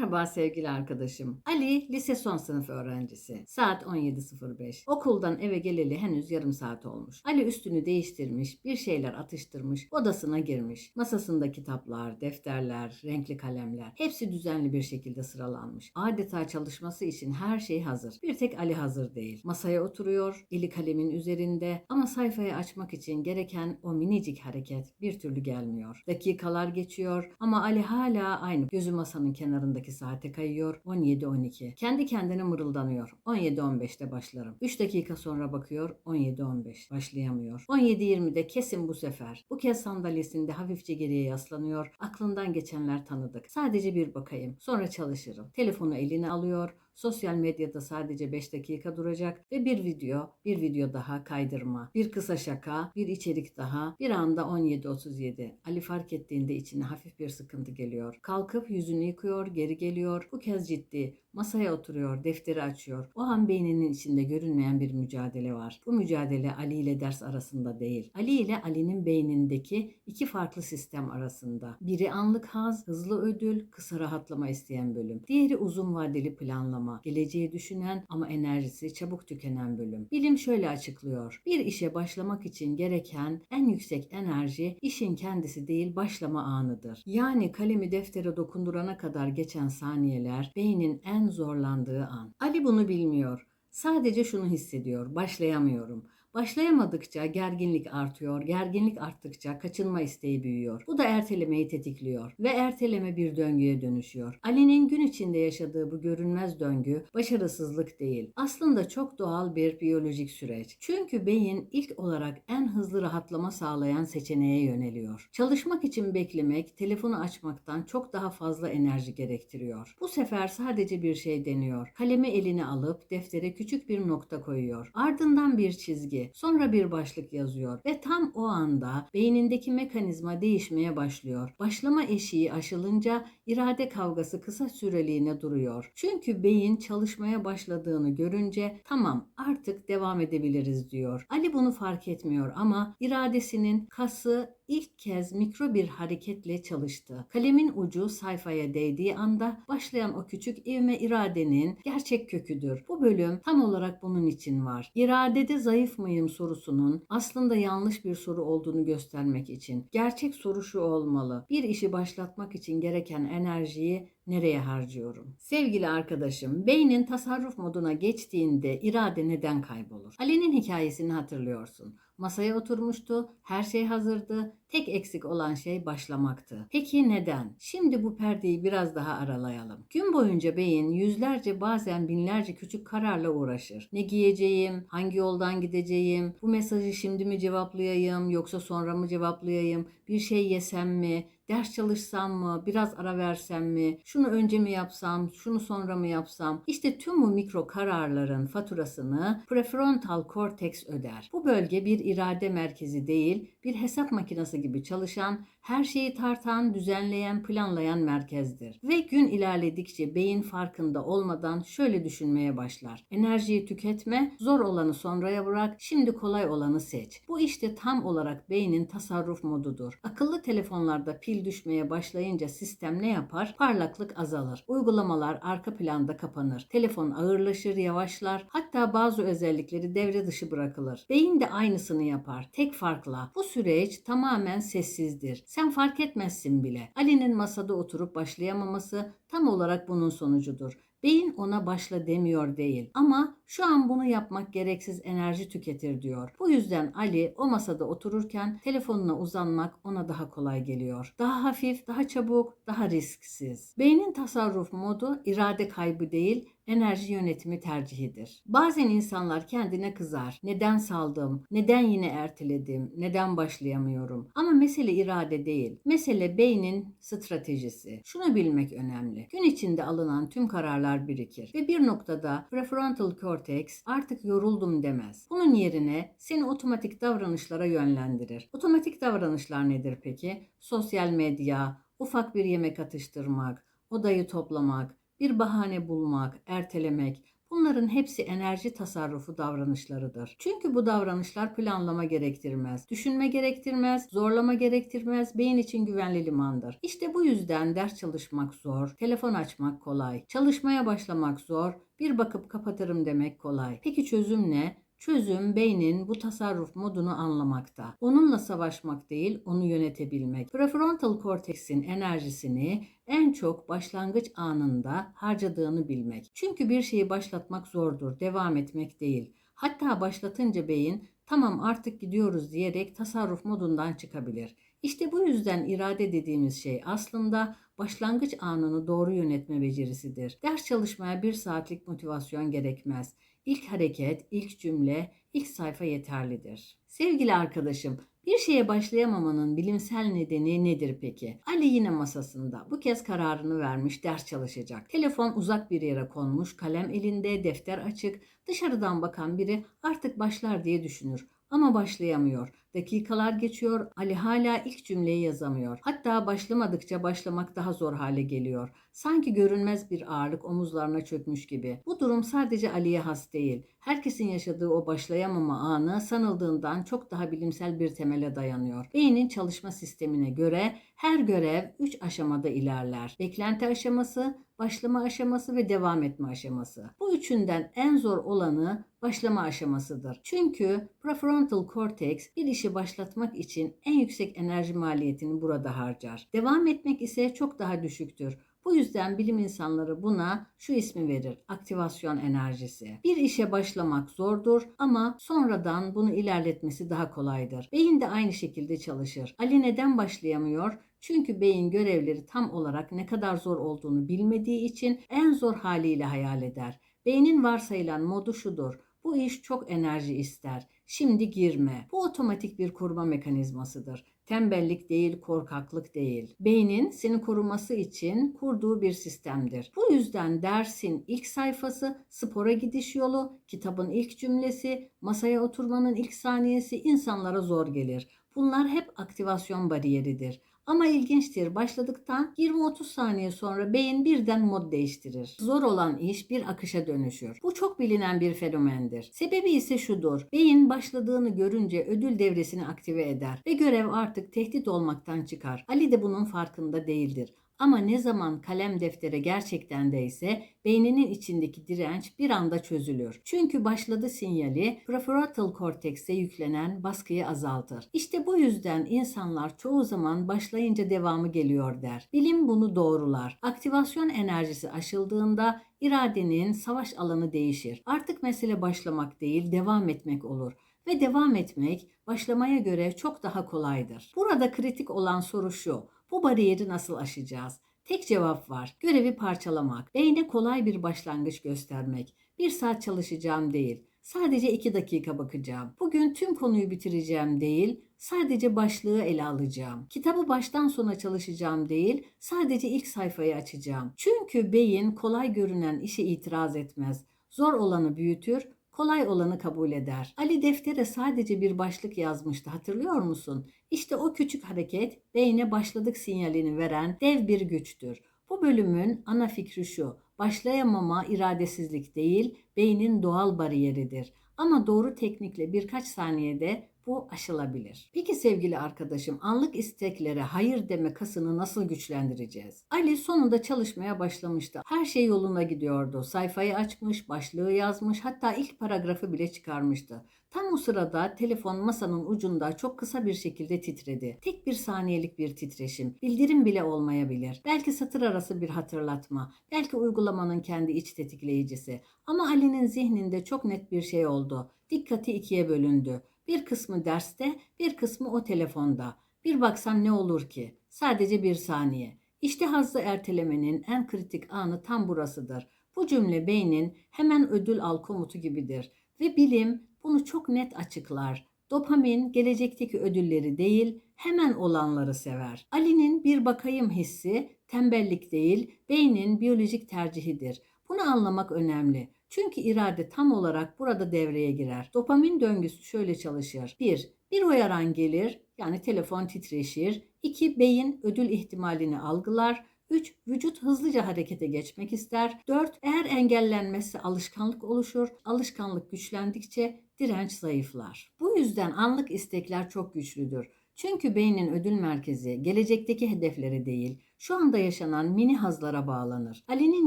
Merhaba sevgili arkadaşım. Ali lise son sınıf öğrencisi. Saat 17.05. Okuldan eve geleli henüz yarım saat olmuş. Ali üstünü değiştirmiş, bir şeyler atıştırmış, odasına girmiş. Masasında kitaplar, defterler, renkli kalemler hepsi düzenli bir şekilde sıralanmış. Adeta çalışması için her şey hazır. Bir tek Ali hazır değil. Masaya oturuyor, eli kalemin üzerinde ama sayfayı açmak için gereken o minicik hareket bir türlü gelmiyor. Dakikalar geçiyor ama Ali hala aynı. Gözü masanın kenarındaki saate kayıyor. 17.12. Kendi kendine mırıldanıyor. 17.15'te başlarım. 3 dakika sonra bakıyor. 17.15. Başlayamıyor. 17.20'de kesin bu sefer. Bu kez sandalyesinde hafifçe geriye yaslanıyor. Aklından geçenler tanıdık. Sadece bir bakayım. Sonra çalışırım. Telefonu eline alıyor. Sosyal medyada sadece 5 dakika duracak ve bir video, bir video daha kaydırma, bir kısa şaka, bir içerik daha. Bir anda 17.37. Ali fark ettiğinde içine hafif bir sıkıntı geliyor. Kalkıp yüzünü yıkıyor, geri geliyor. Bu kez ciddi. Masaya oturuyor, defteri açıyor. O an beyninin içinde görünmeyen bir mücadele var. Bu mücadele Ali ile ders arasında değil. Ali ile Ali'nin beynindeki iki farklı sistem arasında. Biri anlık haz, hızlı ödül, kısa rahatlama isteyen bölüm. Diğeri uzun vadeli planlama, geleceği düşünen ama enerjisi çabuk tükenen bölüm. Bilim şöyle açıklıyor. Bir işe başlamak için gereken en yüksek enerji işin kendisi değil başlama anıdır. Yani kalemi deftere dokundurana kadar geçen saniyeler beynin en zorlandığı an. Ali bunu bilmiyor. Sadece şunu hissediyor. Başlayamıyorum. Başlayamadıkça gerginlik artıyor, gerginlik arttıkça kaçınma isteği büyüyor. Bu da ertelemeyi tetikliyor ve erteleme bir döngüye dönüşüyor. Ali'nin gün içinde yaşadığı bu görünmez döngü başarısızlık değil. Aslında çok doğal bir biyolojik süreç. Çünkü beyin ilk olarak en hızlı rahatlama sağlayan seçeneğe yöneliyor. Çalışmak için beklemek, telefonu açmaktan çok daha fazla enerji gerektiriyor. Bu sefer sadece bir şey deniyor. Kalemi eline alıp deftere küçük bir nokta koyuyor. Ardından bir çizgi, sonra bir başlık yazıyor ve tam o anda beynindeki mekanizma değişmeye başlıyor. Başlama eşiği aşılınca irade kavgası kısa süreliğine duruyor. Çünkü beyin çalışmaya başladığını görünce tamam artık devam edebiliriz diyor. Ali bunu fark etmiyor ama iradesinin kası ilk kez mikro bir hareketle çalıştı. Kalemin ucu sayfaya değdiği anda başlayan o küçük ivme iradenin gerçek köküdür. Bu bölüm tam olarak bunun için var. İradede zayıf mıyım sorusunun aslında yanlış bir soru olduğunu göstermek için. Gerçek soru şu olmalı. Bir işi başlatmak için gereken enerjiyi nereye harcıyorum? Sevgili arkadaşım, beynin tasarruf moduna geçtiğinde irade neden kaybolur? Ali'nin hikayesini hatırlıyorsun. Masaya oturmuştu, her şey hazırdı, tek eksik olan şey başlamaktı. Peki neden? Şimdi bu perdeyi biraz daha aralayalım. Gün boyunca beyin yüzlerce bazen binlerce küçük kararla uğraşır. Ne giyeceğim, hangi yoldan gideceğim, bu mesajı şimdi mi cevaplayayım yoksa sonra mı cevaplayayım, bir şey yesem mi, ders çalışsam mı, biraz ara versem mi, şunu önce mi yapsam, şunu sonra mı yapsam? İşte tüm bu mikro kararların faturasını prefrontal korteks öder. Bu bölge bir irade merkezi değil, bir hesap makinesi gibi çalışan, her şeyi tartan, düzenleyen, planlayan merkezdir. Ve gün ilerledikçe beyin farkında olmadan şöyle düşünmeye başlar. Enerjiyi tüketme, zor olanı sonraya bırak, şimdi kolay olanı seç. Bu işte tam olarak beynin tasarruf modudur. Akıllı telefonlarda pil düşmeye başlayınca sistem ne yapar? Parlaklık azalır. Uygulamalar arka planda kapanır. Telefon ağırlaşır, yavaşlar. Hatta bazı özellikleri devre dışı bırakılır. Beyin de aynısını yapar. Tek farkla. Bu süreç tamamen sessizdir. Sen fark etmezsin bile. Ali'nin masada oturup başlayamaması tam olarak bunun sonucudur. Beyin ona başla demiyor değil ama şu an bunu yapmak gereksiz enerji tüketir diyor. Bu yüzden Ali o masada otururken telefonuna uzanmak ona daha kolay geliyor. Daha hafif, daha çabuk, daha risksiz. Beynin tasarruf modu irade kaybı değil, enerji yönetimi tercihidir. Bazen insanlar kendine kızar. Neden saldım? Neden yine erteledim? Neden başlayamıyorum? Ama mesele irade değil. Mesele beynin stratejisi. Şunu bilmek önemli. Gün içinde alınan tüm kararlar birikir ve bir noktada prefrontal cortex artık yoruldum demez. Bunun yerine seni otomatik davranışlara yönlendirir. Otomatik davranışlar nedir peki? Sosyal medya, ufak bir yemek atıştırmak, odayı toplamak, bir bahane bulmak, ertelemek, Bunların hepsi enerji tasarrufu davranışlarıdır. Çünkü bu davranışlar planlama gerektirmez, düşünme gerektirmez, zorlama gerektirmez, beyin için güvenli limandır. İşte bu yüzden ders çalışmak zor, telefon açmak kolay, çalışmaya başlamak zor, bir bakıp kapatırım demek kolay. Peki çözüm ne? Çözüm beynin bu tasarruf modunu anlamakta. Onunla savaşmak değil, onu yönetebilmek. Prefrontal korteksin enerjisini en çok başlangıç anında harcadığını bilmek. Çünkü bir şeyi başlatmak zordur, devam etmek değil. Hatta başlatınca beyin tamam artık gidiyoruz diyerek tasarruf modundan çıkabilir. İşte bu yüzden irade dediğimiz şey aslında başlangıç anını doğru yönetme becerisidir. Ders çalışmaya bir saatlik motivasyon gerekmez. İlk hareket, ilk cümle, ilk sayfa yeterlidir. Sevgili arkadaşım, bir şeye başlayamamanın bilimsel nedeni nedir peki? Ali yine masasında. Bu kez kararını vermiş, ders çalışacak. Telefon uzak bir yere konmuş, kalem elinde, defter açık. Dışarıdan bakan biri artık başlar diye düşünür ama başlayamıyor. Dakikalar geçiyor, Ali hala ilk cümleyi yazamıyor. Hatta başlamadıkça başlamak daha zor hale geliyor. Sanki görünmez bir ağırlık omuzlarına çökmüş gibi. Bu durum sadece Ali'ye has değil. Herkesin yaşadığı o başlayamama anı sanıldığından çok daha bilimsel bir temele dayanıyor. Beynin çalışma sistemine göre her görev 3 aşamada ilerler. Beklenti aşaması, başlama aşaması ve devam etme aşaması. Bu üçünden en zor olanı başlama aşamasıdır. Çünkü prefrontal korteks bir işi başlatmak için en yüksek enerji maliyetini burada harcar. Devam etmek ise çok daha düşüktür. Bu yüzden bilim insanları buna şu ismi verir. Aktivasyon enerjisi. Bir işe başlamak zordur ama sonradan bunu ilerletmesi daha kolaydır. Beyin de aynı şekilde çalışır. Ali neden başlayamıyor? Çünkü beyin görevleri tam olarak ne kadar zor olduğunu bilmediği için en zor haliyle hayal eder. Beynin varsayılan modu şudur. Bu iş çok enerji ister. Şimdi girme. Bu otomatik bir koruma mekanizmasıdır. Tembellik değil, korkaklık değil. Beynin seni koruması için kurduğu bir sistemdir. Bu yüzden dersin ilk sayfası, spora gidiş yolu, kitabın ilk cümlesi, masaya oturmanın ilk saniyesi insanlara zor gelir. Bunlar hep aktivasyon bariyeridir. Ama ilginçtir. Başladıktan 20-30 saniye sonra beyin birden mod değiştirir. Zor olan iş bir akışa dönüşür. Bu çok bilinen bir fenomendir. Sebebi ise şudur. Beyin başladığını görünce ödül devresini aktive eder ve görev artık tehdit olmaktan çıkar. Ali de bunun farkında değildir. Ama ne zaman kalem deftere gerçekten değse beyninin içindeki direnç bir anda çözülür. Çünkü başladı sinyali prefrontal kortekse yüklenen baskıyı azaltır. İşte bu yüzden insanlar çoğu zaman başlayınca devamı geliyor der. Bilim bunu doğrular. Aktivasyon enerjisi aşıldığında iradenin savaş alanı değişir. Artık mesele başlamak değil, devam etmek olur ve devam etmek başlamaya göre çok daha kolaydır. Burada kritik olan soru şu. Bu bariyeri nasıl aşacağız? Tek cevap var. Görevi parçalamak. Beyne kolay bir başlangıç göstermek. Bir saat çalışacağım değil. Sadece iki dakika bakacağım. Bugün tüm konuyu bitireceğim değil, sadece başlığı ele alacağım. Kitabı baştan sona çalışacağım değil, sadece ilk sayfayı açacağım. Çünkü beyin kolay görünen işe itiraz etmez. Zor olanı büyütür, kolay olanı kabul eder. Ali deftere sadece bir başlık yazmıştı hatırlıyor musun? İşte o küçük hareket beyne başladık sinyalini veren dev bir güçtür. Bu bölümün ana fikri şu. Başlayamama iradesizlik değil, beynin doğal bariyeridir. Ama doğru teknikle birkaç saniyede bu aşılabilir. Peki sevgili arkadaşım anlık isteklere hayır deme kasını nasıl güçlendireceğiz? Ali sonunda çalışmaya başlamıştı. Her şey yoluna gidiyordu. Sayfayı açmış, başlığı yazmış, hatta ilk paragrafı bile çıkarmıştı. Tam o sırada telefon masanın ucunda çok kısa bir şekilde titredi. Tek bir saniyelik bir titreşim. Bildirim bile olmayabilir. Belki satır arası bir hatırlatma. Belki uygulamanın kendi iç tetikleyicisi. Ama Ali'nin zihninde çok net bir şey oldu. Dikkati ikiye bölündü. Bir kısmı derste, bir kısmı o telefonda. Bir baksam ne olur ki? Sadece bir saniye. İşte hazzı ertelemenin en kritik anı tam burasıdır. Bu cümle beynin hemen ödül al komutu gibidir. Ve bilim bunu çok net açıklar. Dopamin gelecekteki ödülleri değil, hemen olanları sever. Ali'nin bir bakayım hissi tembellik değil, beynin biyolojik tercihidir. Bunu anlamak önemli. Çünkü irade tam olarak burada devreye girer. Dopamin döngüsü şöyle çalışır. 1. Bir uyaran gelir, yani telefon titreşir. 2. Beyin ödül ihtimalini algılar. 3. Vücut hızlıca harekete geçmek ister. 4. Eğer engellenmezse alışkanlık oluşur. Alışkanlık güçlendikçe direnç zayıflar. Bu yüzden anlık istekler çok güçlüdür. Çünkü beynin ödül merkezi gelecekteki hedeflere değil, şu anda yaşanan mini hazlara bağlanır. Ali'nin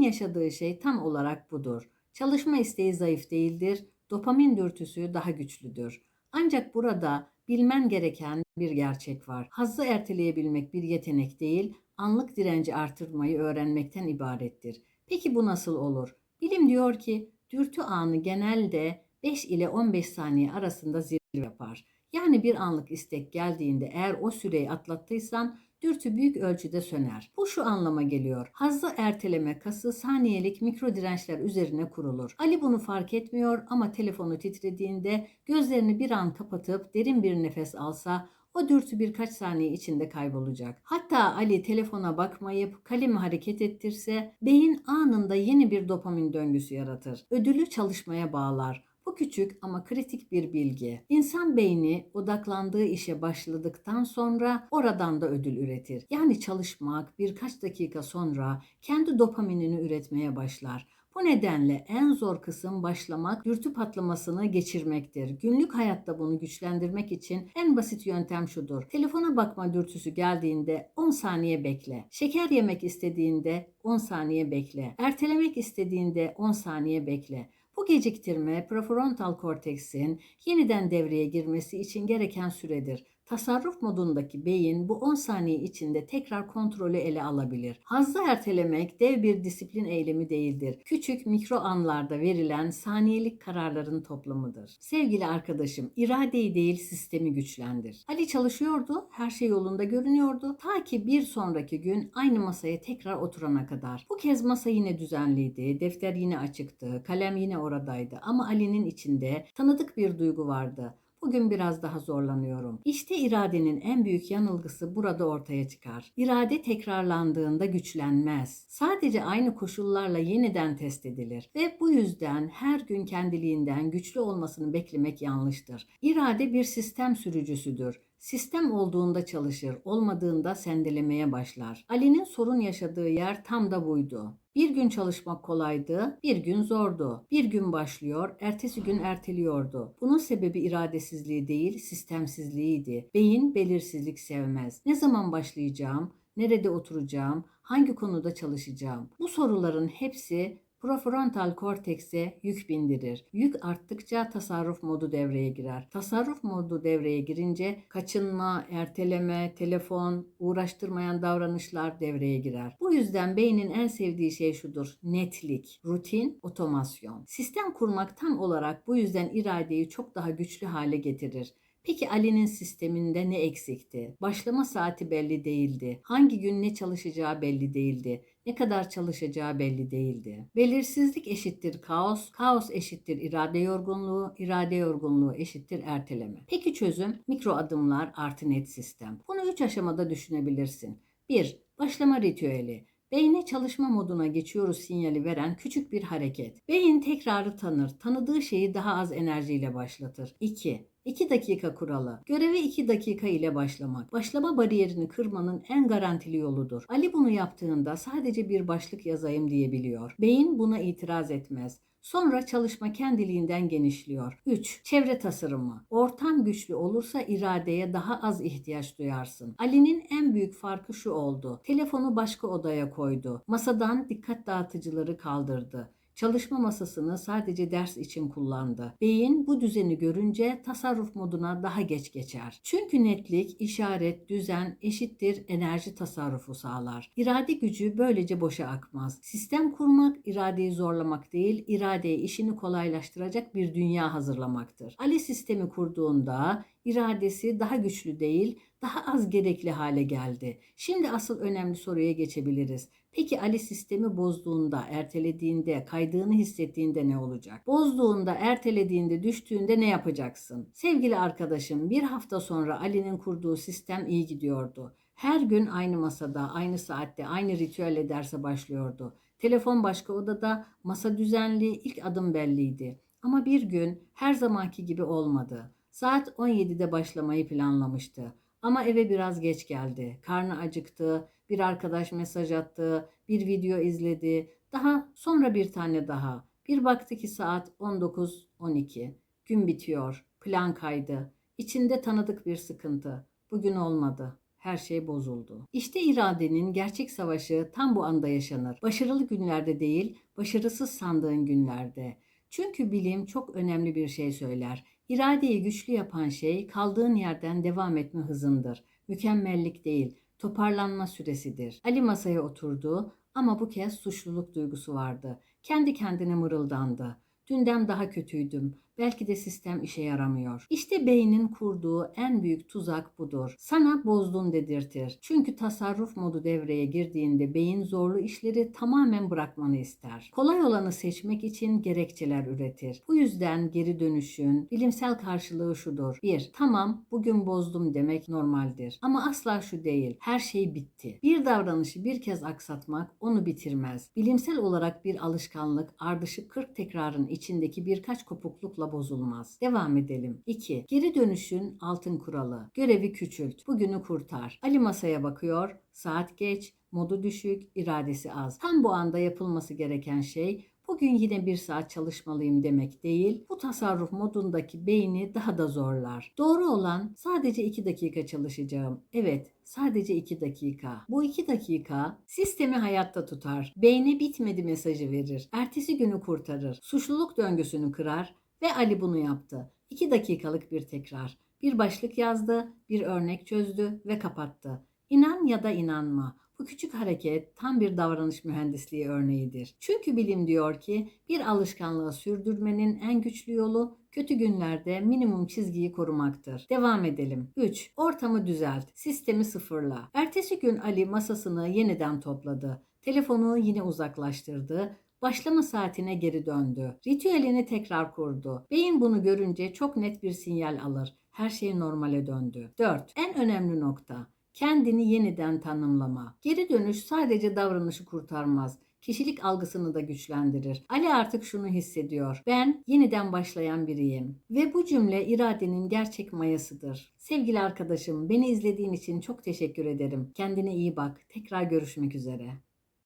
yaşadığı şey tam olarak budur. Çalışma isteği zayıf değildir, dopamin dürtüsü daha güçlüdür. Ancak burada bilmen gereken bir gerçek var. Hazzı erteleyebilmek bir yetenek değil, anlık direnci artırmayı öğrenmekten ibarettir. Peki bu nasıl olur? Bilim diyor ki dürtü anı genelde 5 ile 15 saniye arasında zirve yapar. Yani bir anlık istek geldiğinde eğer o süreyi atlattıysan dürtü büyük ölçüde söner. Bu şu anlama geliyor. Hazzı erteleme kası saniyelik mikro dirençler üzerine kurulur. Ali bunu fark etmiyor ama telefonu titrediğinde gözlerini bir an kapatıp derin bir nefes alsa o dürtü birkaç saniye içinde kaybolacak. Hatta Ali telefona bakmayıp kalemi hareket ettirse beyin anında yeni bir dopamin döngüsü yaratır. Ödülü çalışmaya bağlar. Küçük ama kritik bir bilgi. İnsan beyni odaklandığı işe başladıktan sonra oradan da ödül üretir. Yani çalışmak birkaç dakika sonra kendi dopaminini üretmeye başlar. Bu nedenle en zor kısım başlamak, dürtü patlamasını geçirmektir. Günlük hayatta bunu güçlendirmek için en basit yöntem şudur. Telefona bakma dürtüsü geldiğinde 10 saniye bekle. Şeker yemek istediğinde 10 saniye bekle. Ertelemek istediğinde 10 saniye bekle. Bu geciktirme prefrontal korteksin yeniden devreye girmesi için gereken süredir. Tasarruf modundaki beyin bu 10 saniye içinde tekrar kontrolü ele alabilir. Hazzı ertelemek dev bir disiplin eylemi değildir. Küçük mikro anlarda verilen saniyelik kararların toplamıdır. Sevgili arkadaşım, iradeyi değil sistemi güçlendir. Ali çalışıyordu, her şey yolunda görünüyordu. Ta ki bir sonraki gün aynı masaya tekrar oturana kadar. Bu kez masa yine düzenliydi, defter yine açıktı, kalem yine oradaydı ama Ali'nin içinde tanıdık bir duygu vardı. Bugün biraz daha zorlanıyorum. İşte iradenin en büyük yanılgısı burada ortaya çıkar. İrade tekrarlandığında güçlenmez. Sadece aynı koşullarla yeniden test edilir ve bu yüzden her gün kendiliğinden güçlü olmasını beklemek yanlıştır. İrade bir sistem sürücüsüdür. Sistem olduğunda çalışır, olmadığında sendelemeye başlar. Ali'nin sorun yaşadığı yer tam da buydu. Bir gün çalışmak kolaydı, bir gün zordu. Bir gün başlıyor, ertesi gün erteliyordu. Bunun sebebi iradesizliği değil, sistemsizliğiydi. Beyin belirsizlik sevmez. Ne zaman başlayacağım, nerede oturacağım, hangi konuda çalışacağım? Bu soruların hepsi Prefrontal kortekse yük bindirir. Yük arttıkça tasarruf modu devreye girer. Tasarruf modu devreye girince kaçınma, erteleme, telefon, uğraştırmayan davranışlar devreye girer. Bu yüzden beynin en sevdiği şey şudur. Netlik, rutin, otomasyon. Sistem kurmak tam olarak bu yüzden iradeyi çok daha güçlü hale getirir. Peki Ali'nin sisteminde ne eksikti? Başlama saati belli değildi. Hangi gün ne çalışacağı belli değildi. Ne kadar çalışacağı belli değildi. Belirsizlik eşittir kaos, kaos eşittir irade yorgunluğu, irade yorgunluğu eşittir erteleme. Peki çözüm? Mikro adımlar artı net sistem. Bunu üç aşamada düşünebilirsin. 1. Başlama ritüeli. Beyne çalışma moduna geçiyoruz sinyali veren küçük bir hareket. Beyin tekrarı tanır, tanıdığı şeyi daha az enerjiyle başlatır. 2. 2 dakika kuralı. Göreve 2 dakika ile başlamak. Başlama bariyerini kırmanın en garantili yoludur. Ali bunu yaptığında sadece bir başlık yazayım diyebiliyor. Beyin buna itiraz etmez. Sonra çalışma kendiliğinden genişliyor. 3. Çevre tasarımı. Ortam güçlü olursa iradeye daha az ihtiyaç duyarsın. Ali'nin en büyük farkı şu oldu. Telefonu başka odaya koydu. Masadan dikkat dağıtıcıları kaldırdı. Çalışma masasını sadece ders için kullandı. Beyin bu düzeni görünce tasarruf moduna daha geç geçer. Çünkü netlik, işaret, düzen eşittir enerji tasarrufu sağlar. İrade gücü böylece boşa akmaz. Sistem kurmak, iradeyi zorlamak değil, iradeye işini kolaylaştıracak bir dünya hazırlamaktır. Ali sistemi kurduğunda iradesi daha güçlü değil, daha az gerekli hale geldi. Şimdi asıl önemli soruya geçebiliriz. Peki Ali sistemi bozduğunda, ertelediğinde, kaydığını hissettiğinde ne olacak? Bozduğunda, ertelediğinde, düştüğünde ne yapacaksın? Sevgili arkadaşım, bir hafta sonra Ali'nin kurduğu sistem iyi gidiyordu. Her gün aynı masada, aynı saatte, aynı ritüelle derse başlıyordu. Telefon başka odada, masa düzenli, ilk adım belliydi. Ama bir gün her zamanki gibi olmadı. Saat 17'de başlamayı planlamıştı. Ama eve biraz geç geldi. Karnı acıktı, Bir arkadaş mesaj attı, bir video izledi. Daha sonra bir tane daha. Bir baktı ki saat 19.12. Gün bitiyor. Plan kaydı. İçinde tanıdık bir sıkıntı. Bugün olmadı. Her şey bozuldu. İşte iradenin gerçek savaşı tam bu anda yaşanır. Başarılı günlerde değil, başarısız sandığın günlerde. Çünkü bilim çok önemli bir şey söyler. İradeyi güçlü yapan şey kaldığın yerden devam etme hızındır. Mükemmellik değil, toparlanma süresidir. Ali masaya oturdu ama bu kez suçluluk duygusu vardı. Kendi kendine mırıldandı. Dünden daha kötüydüm. Belki de sistem işe yaramıyor. İşte beynin kurduğu en büyük tuzak budur. Sana bozdun dedirtir. Çünkü tasarruf modu devreye girdiğinde beyin zorlu işleri tamamen bırakmanı ister. Kolay olanı seçmek için gerekçeler üretir. Bu yüzden geri dönüşün bilimsel karşılığı şudur. 1. Tamam bugün bozdum demek normaldir. Ama asla şu değil. Her şey bitti. Bir davranışı bir kez aksatmak onu bitirmez. Bilimsel olarak bir alışkanlık ardışık 40 tekrarın içindeki birkaç kopuklukla bozulmaz. Devam edelim. 2. Geri dönüşün altın kuralı. Görevi küçült. Bugünü kurtar. Ali masaya bakıyor. Saat geç. Modu düşük. iradesi az. Tam bu anda yapılması gereken şey bugün yine bir saat çalışmalıyım demek değil, bu tasarruf modundaki beyni daha da zorlar. Doğru olan sadece 2 dakika çalışacağım. Evet, sadece 2 dakika. Bu 2 dakika sistemi hayatta tutar. Beyne bitmedi mesajı verir. Ertesi günü kurtarır. Suçluluk döngüsünü kırar ve Ali bunu yaptı. 2 dakikalık bir tekrar. Bir başlık yazdı, bir örnek çözdü ve kapattı. İnan ya da inanma. Bu küçük hareket tam bir davranış mühendisliği örneğidir. Çünkü bilim diyor ki bir alışkanlığı sürdürmenin en güçlü yolu kötü günlerde minimum çizgiyi korumaktır. Devam edelim. 3. Ortamı düzelt. Sistemi sıfırla. Ertesi gün Ali masasını yeniden topladı. Telefonu yine uzaklaştırdı. Başlama saatine geri döndü. Ritüelini tekrar kurdu. Beyin bunu görünce çok net bir sinyal alır. Her şey normale döndü. 4. En önemli nokta. Kendini yeniden tanımlama. Geri dönüş sadece davranışı kurtarmaz. Kişilik algısını da güçlendirir. Ali artık şunu hissediyor. Ben yeniden başlayan biriyim. Ve bu cümle iradenin gerçek mayasıdır. Sevgili arkadaşım, beni izlediğin için çok teşekkür ederim. Kendine iyi bak. Tekrar görüşmek üzere.